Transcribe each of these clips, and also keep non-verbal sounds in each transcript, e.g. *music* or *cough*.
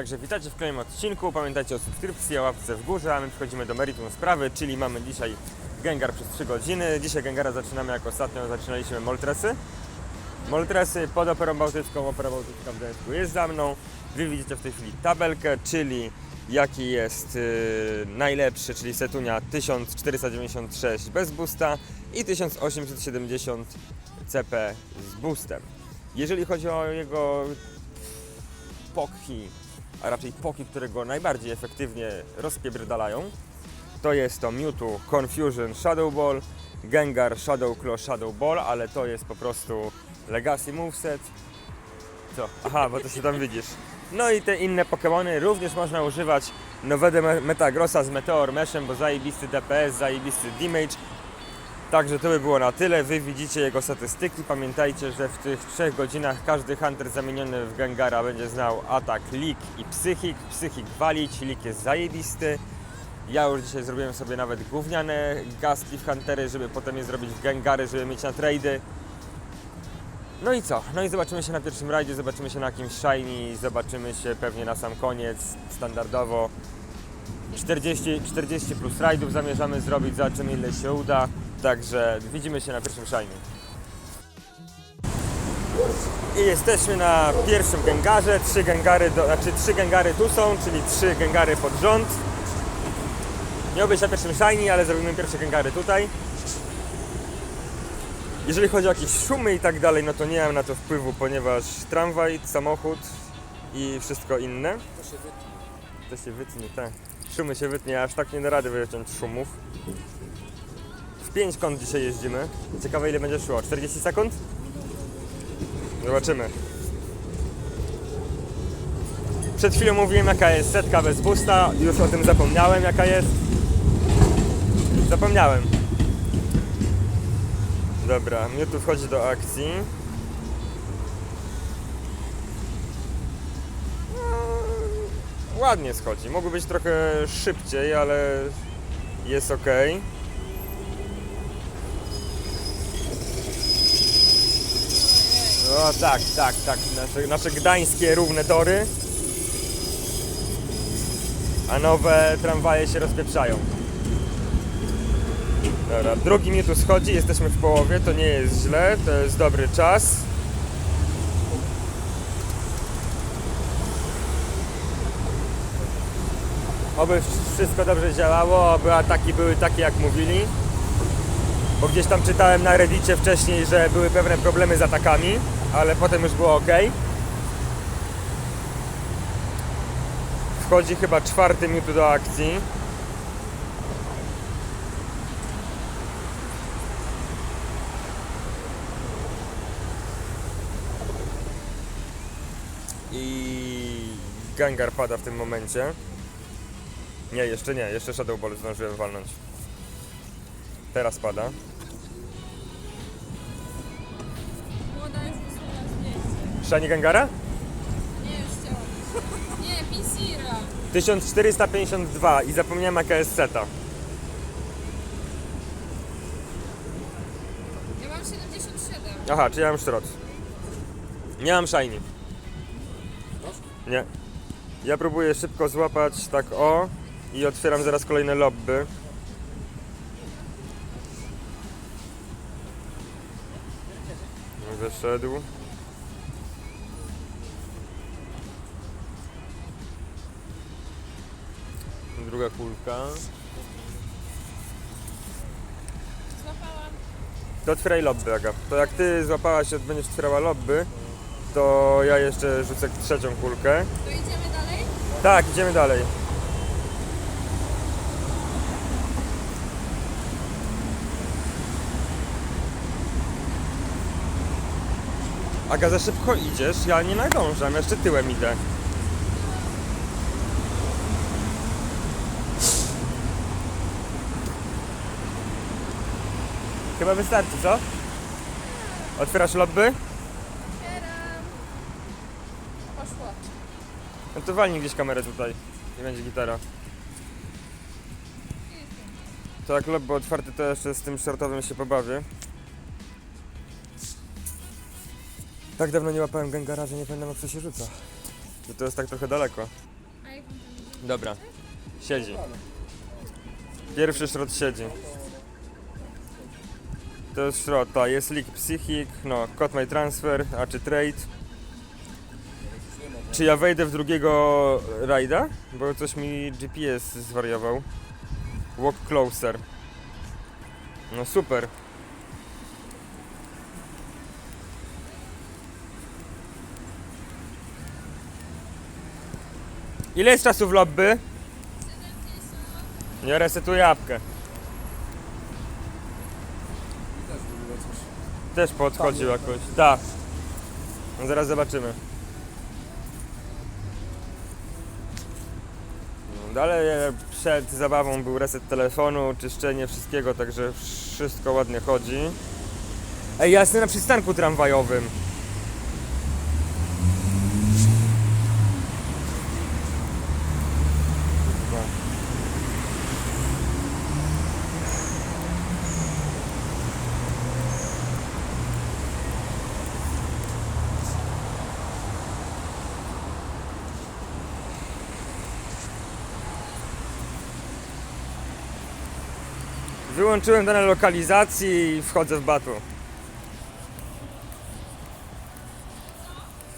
Także witajcie w kolejnym odcinku. Pamiętajcie o subskrypcji, o łapce w górze, a my przechodzimy do meritum sprawy, czyli mamy dzisiaj Gengar przez 3 godziny. Dzisiaj Gengara zaczynamy jak ostatnio zaczynaliśmy Moltresy. Moltresy pod Operą Bałtycką, Opera Bałtycka w Gdańsku jest za mną. Wy widzicie w tej chwili tabelkę, czyli jaki jest yy, najlepszy, czyli Setunia 1496 bez boosta i 1870 CP z boostem. Jeżeli chodzi o jego poki, a raczej poki, które go najbardziej efektywnie rozpiebrydalają, to jest to Mewtwo Confusion Shadow Ball, Gengar Shadow Claw Shadow Ball, ale to jest po prostu Legacy Moveset. Co? Aha, bo to się tam widzisz. No i te inne Pokémony również można używać nowego Me- Metagrossa z Meteor Meshem, bo zajebisty DPS, zajebisty damage. Także to by było na tyle. Wy widzicie jego statystyki. Pamiętajcie, że w tych trzech godzinach każdy hunter zamieniony w Gengara będzie znał atak Lik i Psychik. Psychik walić, Lik jest zajebisty. Ja już dzisiaj zrobiłem sobie nawet gówniane Gastly w Huntery, żeby potem je zrobić w Gengary, żeby mieć na trady. No i co? No i zobaczymy się na pierwszym rajdzie, zobaczymy się na jakimś shiny, zobaczymy się pewnie na sam koniec, standardowo. 40, 40 plus rajdów zamierzamy zrobić, zobaczymy ile się uda. Także widzimy się na pierwszym shiny. I jesteśmy na pierwszym gengarze. Trzy gengary, do, znaczy trzy gengary tu są, czyli trzy gengary pod rząd. Miał być na pierwszym shiny, ale zrobimy pierwsze gengary tutaj. Jeżeli chodzi o jakieś szumy i tak dalej, no to nie mam na to wpływu, ponieważ tramwaj, samochód i wszystko inne. To się wytnie. To się wytnie, tak. Szumy się wytnie, aż tak nie da rady wyciąć szumów. W 5 kąt dzisiaj jeździmy. Ciekawe ile będzie szło. 40 sekund? Zobaczymy. Przed chwilą mówiłem jaka jest setka bez boosta. Już o tym zapomniałem jaka jest. Zapomniałem. Dobra, mnie tu wchodzi do akcji. ładnie schodzi. Mogło być trochę szybciej, ale jest ok. Tak, tak, tak. Nasze, nasze gdańskie równe tory. A nowe tramwaje się rozpieprzają. Dobra, drugi mi tu schodzi, jesteśmy w połowie, to nie jest źle, to jest dobry czas. Oby wszystko dobrze działało, oby ataki były takie jak mówili. Bo gdzieś tam czytałem na reddicie wcześniej, że były pewne problemy z atakami, ale potem już było ok. Wchodzi chyba czwarty Mewtwo do akcji. I Gengar pada w tym momencie. Nie, jeszcze nie, jeszcze Shadow Ball zdążyłem walnąć. Teraz pada. Shiny Gengara? Nie, już chciałam. Nie, Pinsira. 1452 i zapomniałem jaka jest seta. Ja mam 77. Aha, czy ja mam szrot. Nie mam shiny. Nie. Ja próbuję szybko złapać tak o i otwieram zaraz kolejne lobby. Wyszedł. Druga kulka. Złapałam. To otwieraj lobby, Aga. To jak ty złapałaś, będziesz otwierała lobby, to ja jeszcze rzucę trzecią kulkę. To idziemy dalej? Tak, idziemy dalej. Aga, za szybko idziesz, ja nie nadążam, jeszcze tyłem idę. Chyba wystarczy, co? Otwierasz lobby? Otwieram. Poszło. No to walnij gdzieś kamerę tutaj i będzie gitara. To jak lobby otwarty, to jeszcze z tym shortowym się pobawię. Tak dawno nie łapałem Gengara, że nie pamiętam jak to się rzuca. Że to jest tak trochę daleko. Dobra. Siedzi. Pierwszy szrot siedzi. To jest ta jest Leak Psychic, no, Code My Transfer, a czy Trade. Czy ja wejdę w drugiego rajda? Bo coś mi GPS zwariował. Walk closer. No super. Ile jest czasu w lobby? Nie resetuję apkę. Też podchodził jakoś. Tak. No zaraz zobaczymy. No, Dalej e, przed zabawą był reset telefonu, czyszczenie wszystkiego, także wszystko ładnie chodzi. Ej, ja jestem na przystanku tramwajowym. No. Wyłączyłem dane lokalizacji i wchodzę w batu.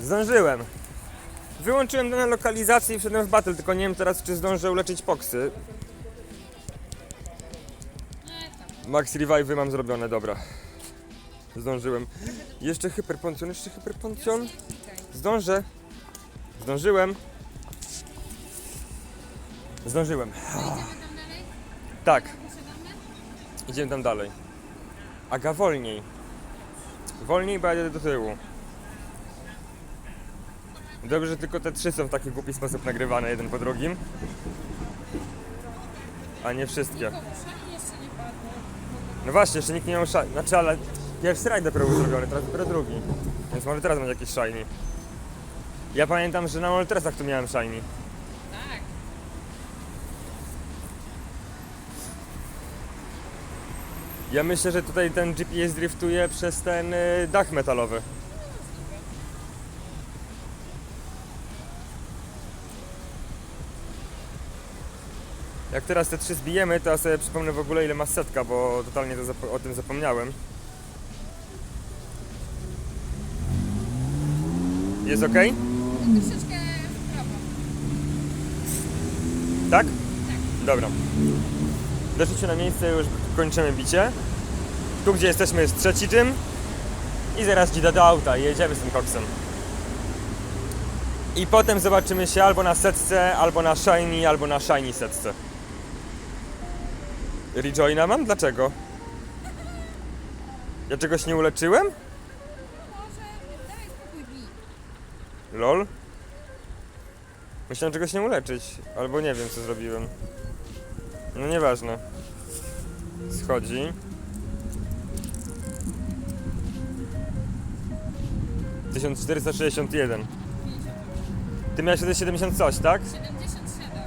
Zdążyłem. Wyłączyłem dane lokalizacji i wszedłem w battle, tylko nie wiem teraz czy zdążę uleczyć poksy. Max revive mam zrobione, dobra. Zdążyłem. Jeszcze hyperponcjon, jeszcze hyperponcjon. Zdążę. Zdążyłem. Zdążyłem. Tak. Idziemy tam dalej. Aga, wolniej. Wolniej, bo ja jadę do tyłu. Dobrze, że tylko te trzy są w taki głupi sposób nagrywane, jeden po drugim. A nie wszystkie. No właśnie, jeszcze nikt nie miał shiny. Znaczy, ale pierwszy rajd dopiero był zrobiony, teraz dopiero drugi. Więc może teraz będzie jakiś shiny. Ja pamiętam, że na Moltresach tu miałem shiny. Ja myślę, że tutaj ten GPS driftuje przez ten y, dach metalowy. Jak teraz te trzy zbijemy, to ja sobie przypomnę w ogóle ile ma setka, bo totalnie to o tym zapomniałem. Jest ok? Troszeczkę w prawo. Tak? Dobra. Doszliście na miejsce, już kończymy bicie. Tu gdzie jesteśmy jest trzeci gym. I zaraz dzida do auta i jedziemy z tym koksem. I potem zobaczymy się albo na setce, albo na shiny, albo na shiny setce. Rejoina mam? Dlaczego? Ja czegoś nie uleczyłem? Lol? Musiałem czegoś nie uleczyć, albo nie wiem co zrobiłem. No nieważne. Schodzi. Tysiąc czterysta sześćdziesiąt jeden. 50. Ty miałeś wtedy 70 coś, tak? 77.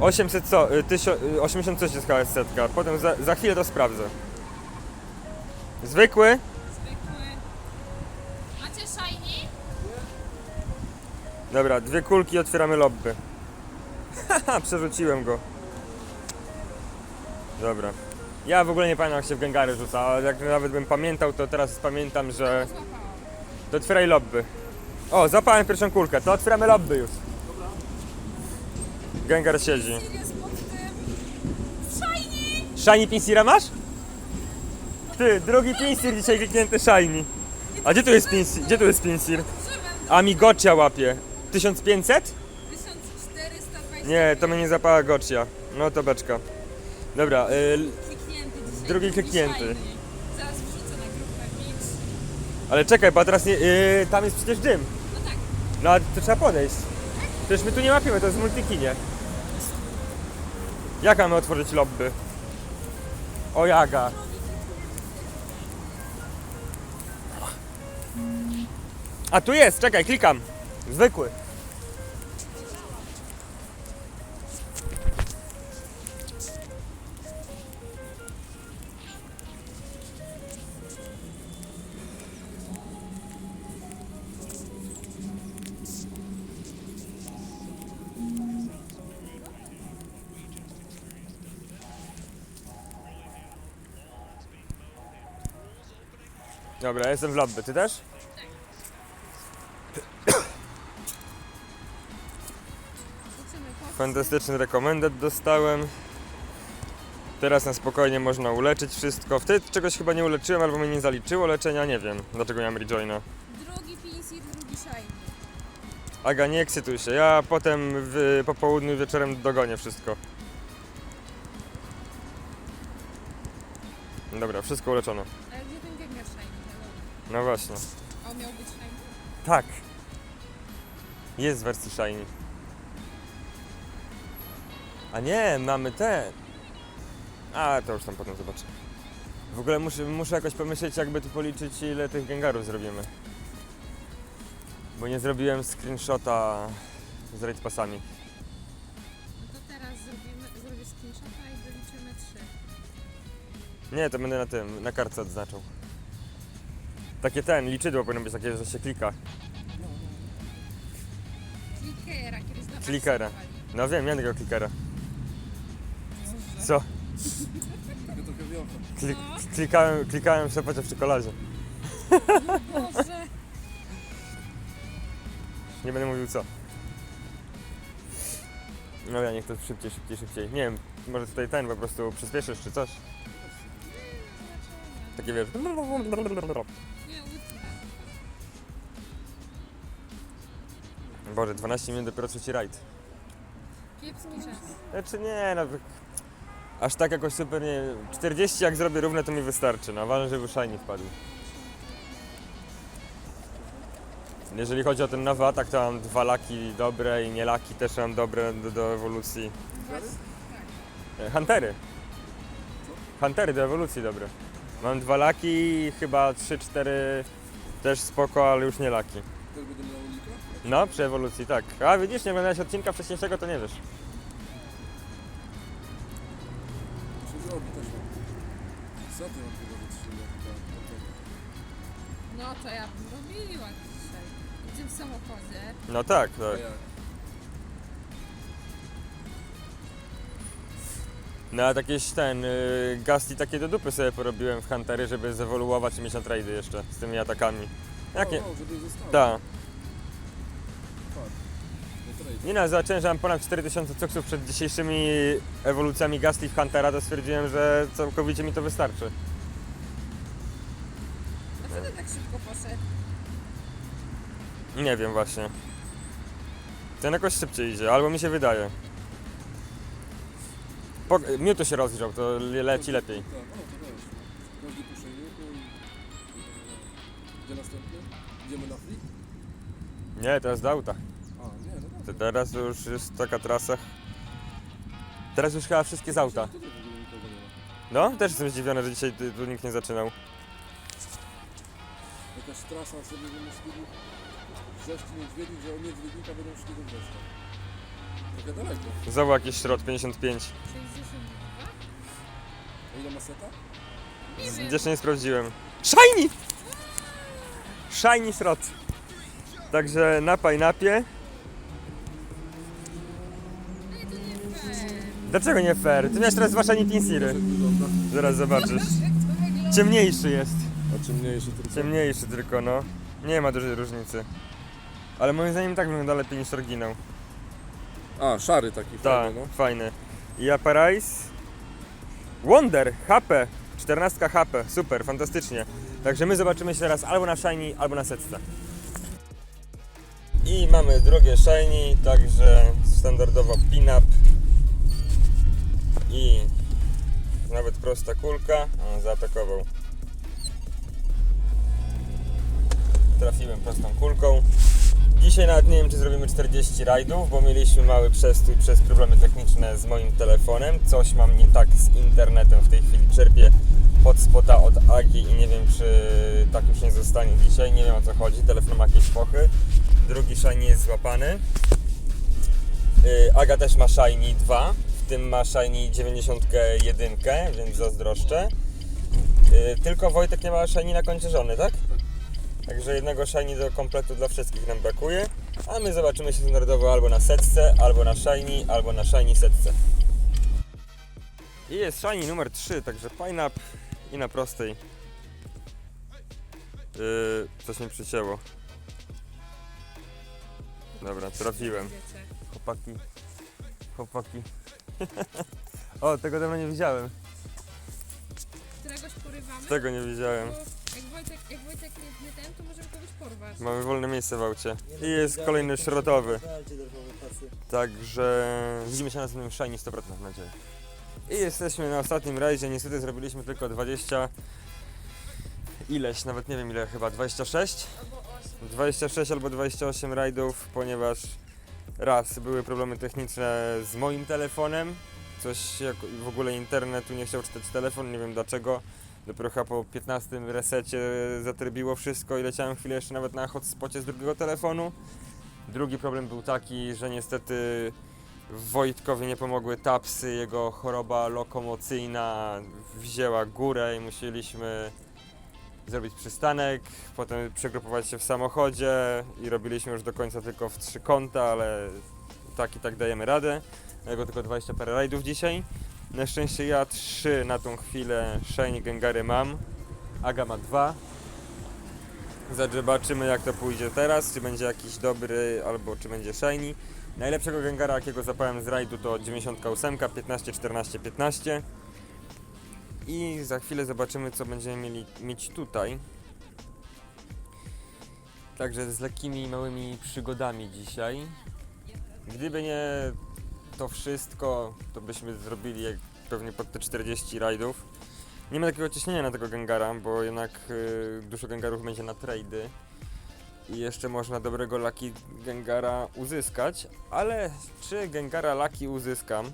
800 co, y, tysio, y, 80 coś jest setka. Potem za, za chwilę to sprawdzę. Zwykły? Zwykły. Macie shiny? Dobra, dwie kulki otwieramy lobby. Haha, *laughs* przerzuciłem go. Dobra. Ja w ogóle nie pamiętam jak się w Gengary rzuca, ale jak nawet bym pamiętał, to teraz pamiętam, że... To otwieraj lobby. O, zapałem pierwszą kulkę, to otwieramy lobby już. Gengar siedzi. Shiny! Shiny Pinsira masz? Ty, drugi Pinsir dzisiaj kliknięty Shiny. A gdzie tu jest Pinsir? Gdzie tu jest Pinsir? A mi Gocia łapie. 1500? 1420. Nie, to mnie nie zapała Gocia. No to beczka. Dobra, y. Drugi kliknięty. Zaraz wrzucę na grupę Beach. ale czekaj, bo teraz nie, y, tam jest przecież dym. No tak. No ale to trzeba podejść. Przecież my tu nie łapiemy, to jest multikinie. Jak mamy otworzyć lobby? O jaga. A tu jest, czekaj, klikam. Zwykły. Dobra, jestem w lobby, ty też? Fantastyczny rekomendat dostałem. Teraz na spokojnie można uleczyć wszystko. Wtedy czegoś chyba nie uleczyłem albo mnie nie zaliczyło leczenia, nie wiem dlaczego miałem rejoina. Drugi Pinsir, drugi Shiny. Aga, nie ekscytuj się. Ja potem w, po południu wieczorem dogonię wszystko. Dobra, wszystko uleczone. Ale gdzie No właśnie. A on miał być Shiny? Tak. Jest w wersji Shiny. A nie, mamy te. A, to już tam potem zobaczę. W ogóle muszę, muszę jakoś pomyśleć, jakby tu policzyć, ile tych Gengarów zrobimy. Bo nie zrobiłem screenshota z raid passami. No to teraz zrobimy, zrobię screenshota i doliczymy trzy. Nie, to będę na tym, na kartce odznaczał. Takie ten, liczydło powinno być takie, że się klika. Clickera, kiedyś na dawali. No wiem, miałem tego klikera. Co? Trochę. Klik, klikałem, klikałem w szepecie w czekoladzie. Boże! Nie będę mówił co. No ja niech to szybciej, szybciej, szybciej. Nie wiem, może tutaj ten po prostu przyspieszysz czy coś. Takie wiesz. Boże, 12 minut dopiero trzeci rajd. Kiepski czas. Znaczy nie, no. Aż tak jakoś super nie. 40 jak zrobię równe to mi wystarczy. No ważne, żeby shiny wpadł. Jeżeli chodzi o ten nowy atak, to mam dwa laki dobre i nie laki też mam dobre do, do ewolucji. Tak. Huntery. Huntery do ewolucji dobre. Mam dwa laki, chyba 3-4 też spoko, ale już nie laki. Też będę miał? No, przy ewolucji, tak. A widzisz, nie oglądałeś odcinka wcześniejszego, to nie wiesz. Czy zrobi też mam. Co ty mam chyba wytrzymać? No to ja bym robiła dzisiaj. Jedziemy w samochodzie. No tak, A tak. jak? No a jakieś ten, y, gasti takie do dupy sobie porobiłem w Huntery, żeby zewoluować i mieć na trady jeszcze z tymi atakami. Jak nie? O, żeby zostało. Tak. Tak. No. Nie no, zobaczyłem, że mam ponad 4000 cuksów przed dzisiejszymi ewolucjami w Huntera, to stwierdziłem, że całkowicie mi to wystarczy. A co ty tak szybko poszedł? Nie wiem właśnie. Ten jakoś szybciej idzie, albo mi się wydaje. Po, Mewtwo się rozgrzał, to le- leci lepiej. Tak, o, to też. Po i... Gdzie następny? Idziemy na free? Nie, teraz do auta. To teraz już jest taka trasa. Teraz już chyba wszystkie z auta. No, też jestem zdziwiony, że dzisiaj tu tu nikt nie zaczynał. Jakaś trasa sobie wymyślili. Wrześni niedźwiedzi, że od niedźwiednika będą szli do września. Trochę daleko. Znowu jakiś środ 55. 62? A ile ma seta? Jeszcze nie sprawdziłem. Shiny! Shiny środ. Także na pineapie. Dlaczego nie fair? Ty miałeś teraz shiny Tinsiry. Zaraz zobaczysz. Ciemniejszy jest. A czym mniejszy tylko? Ciemniejszy tylko, no. Nie ma dużej różnicy. Ale moim zdaniem tak wygląda lepiej niż oryginał. A, szary taki Tak, fajny, no. fajny. I Aparice. Wonder, HP. 14 HP, super, fantastycznie. Także my zobaczymy się teraz albo na Shiny, albo na setce. I mamy drugie Shiny, także standardowo pin-up. I nawet prosta kulka. Zaatakował. Trafiłem prostą kulką. Dzisiaj nawet nie wiem, czy zrobimy 40 rajdów, bo mieliśmy mały przestój przez problemy techniczne z moim telefonem. Coś mam nie tak z internetem w tej chwili. Czerpię hotspota od Agi i nie wiem, czy tak już nie zostanie dzisiaj. Nie wiem o co chodzi. Telefon ma jakieś pochy. Drugi Shiny jest złapany. Yy, Aga też ma Shiny 2, w tym ma Shiny 91, więc zazdroszczę. Yy, tylko Wojtek nie ma Shiny na koncie żony, tak? Także jednego shiny do kompletu dla wszystkich nam brakuje. A my zobaczymy się standardowo albo na setce, albo na shiny, albo na shiny setce. I jest shiny numer 3, także pine up i na prostej. Yy, coś mi przycięło. Dobra, trafiłem. Chłopaki. Chłopaki. O, tego dawno nie widziałem. Któregoś porywamy? Tego nie widziałem. Bo jak Wojtek, jak Wojtek nie, nie ten, to możemy kogoś porwać. Mamy wolne miejsce w aucie. I jest kolejny środowy. Także widzimy się na następnym Shiny 100% mam nadzieję. I jesteśmy na ostatnim rajdzie. Niestety zrobiliśmy tylko 20. Ileś, nawet nie wiem ile, chyba 26? Albo osiem. 26 albo 28 rajdów, ponieważ raz były problemy techniczne z moim telefonem, coś jak w ogóle internetu nie chciał czytać telefon, nie wiem dlaczego. Dopiero chyba po 15 resecie zatrybiło wszystko i leciałem chwilę jeszcze nawet na hotspocie z drugiego telefonu. Drugi problem był taki, że niestety Wojtkowi nie pomogły tapsy, jego choroba lokomocyjna wzięła górę i musieliśmy zrobić przystanek, potem przegrupować się w samochodzie i robiliśmy już do końca tylko w trzy kąta, ale tak i tak dajemy radę. Jego tylko 20 parę rajdów dzisiaj. Na szczęście ja trzy na tą chwilę Shiny Gengary mam. Aga ma dwa. Zobaczymy jak to pójdzie teraz, czy będzie jakiś dobry albo czy będzie Shiny. Najlepszego Gengara jakiego zapałem z rajdu to 98, 15, 14, 15. I za chwilę zobaczymy, co będziemy mieli mieć tutaj. Także z lekkimi, małymi przygodami dzisiaj. Gdyby nie to wszystko, to byśmy zrobili jak pewnie pod te 40 rajdów. Nie ma takiego ciśnienia na tego Gengara, bo jednak y, dużo Gengarów będzie na trady. I jeszcze można dobrego Lucky Gengara uzyskać, ale czy Gengara Lucky uzyskam,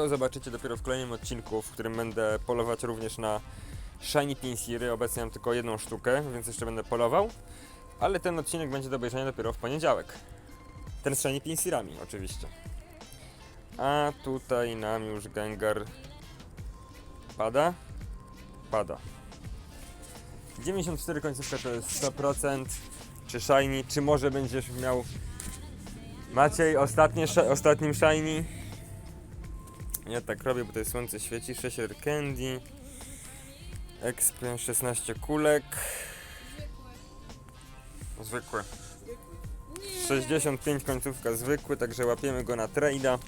to zobaczycie dopiero w kolejnym odcinku, w którym będę polować również na Shiny Pinsiry. Obecnie mam tylko jedną sztukę, więc jeszcze będę polował. Ale ten odcinek będzie do obejrzenia dopiero w poniedziałek. Ten z Shiny Pinsirami oczywiście. A tutaj nam już Gengar pada? Pada. 94 końcówka to jest 100%. Czy Shiny, czy może będziesz miał Maciej, ostatnie, ostatnim Shiny? Ja tak robię, bo to jest słońce świeci. 6 candy. Expion 16 kulek. Zwykły. Nie. 65 końcówka zwykły, także łapiemy go na trade'a.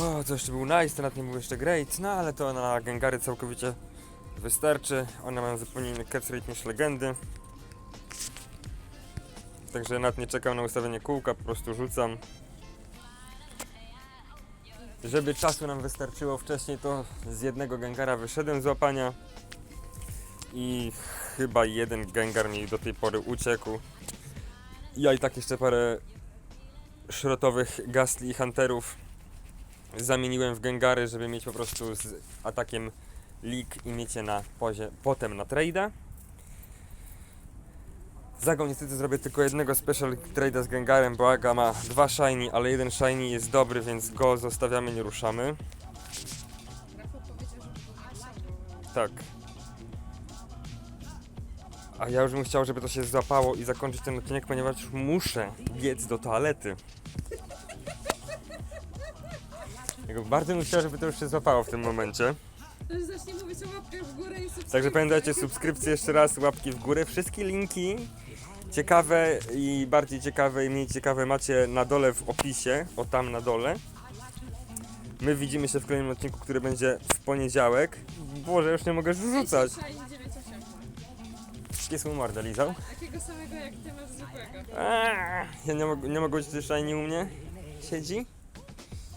O, to jeszcze był nice, nawet nie był jeszcze great, no ale to na Gengary całkowicie wystarczy. One mają zupełnie inny catch rate niż legendy. Także nawet nie czekam na ustawienie kółka, po prostu rzucam. Żeby czasu nam wystarczyło wcześniej, to z jednego Gengara wyszedłem z łapania. I chyba jeden Gengar mi do tej pory uciekł. Ja i tak jeszcze parę szrotowych Gastli i Hunterów zamieniłem w Gengary, żeby mieć po prostu z atakiem League i mieć je na pozie, potem na trade'a. Za go niestety zrobię tylko jednego special trade'a z Gengarem, bo Aga ma dwa shiny, ale jeden shiny jest dobry, więc go zostawiamy, nie ruszamy. Tak. A ja już bym chciał, żeby to się złapało i zakończyć ten odcinek, ponieważ muszę biec do toalety. Jakby bardzo bym chciał, żeby to już się złapało w tym momencie. Zacznie mówić o łapkach w górę i subskrypcjach. Także pamiętajcie, subskrypcje jeszcze raz, łapki w górę. Wszystkie linki ciekawe i bardziej ciekawe i mniej ciekawe macie na dole w opisie, o tam na dole. My widzimy się w kolejnym odcinku, który będzie w poniedziałek. Boże, już nie mogę rzucać. Shine 98. Pies mu mordę lizał. Takiego samego jak ty masz zwykłego. Aaa, Ja nie, mog- nie mogę być shiny u mnie. Siedzi?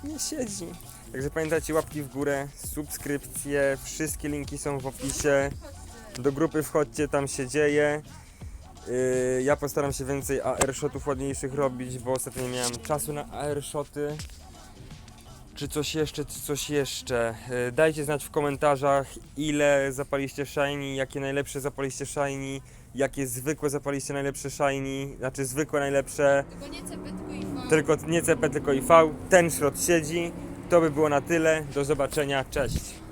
Nie siedzi. Także pamiętajcie, łapki w górę, subskrypcje, wszystkie linki są w opisie. Do grupy wchodźcie, tam się dzieje. Yy, ja postaram się więcej AR-shotów ładniejszych robić, bo ostatnio nie miałem czasu na AR-shoty. Czy coś jeszcze, czy coś jeszcze. Yy, dajcie znać w komentarzach, ile zapaliście shiny, jakie najlepsze zapaliście shiny, jakie zwykłe zapaliście najlepsze shiny, znaczy zwykłe najlepsze. Tylko nie cepę, tylko i V. Tylko nie CP, tylko IV. Ten środ siedzi. To by było na tyle. Do zobaczenia. Cześć.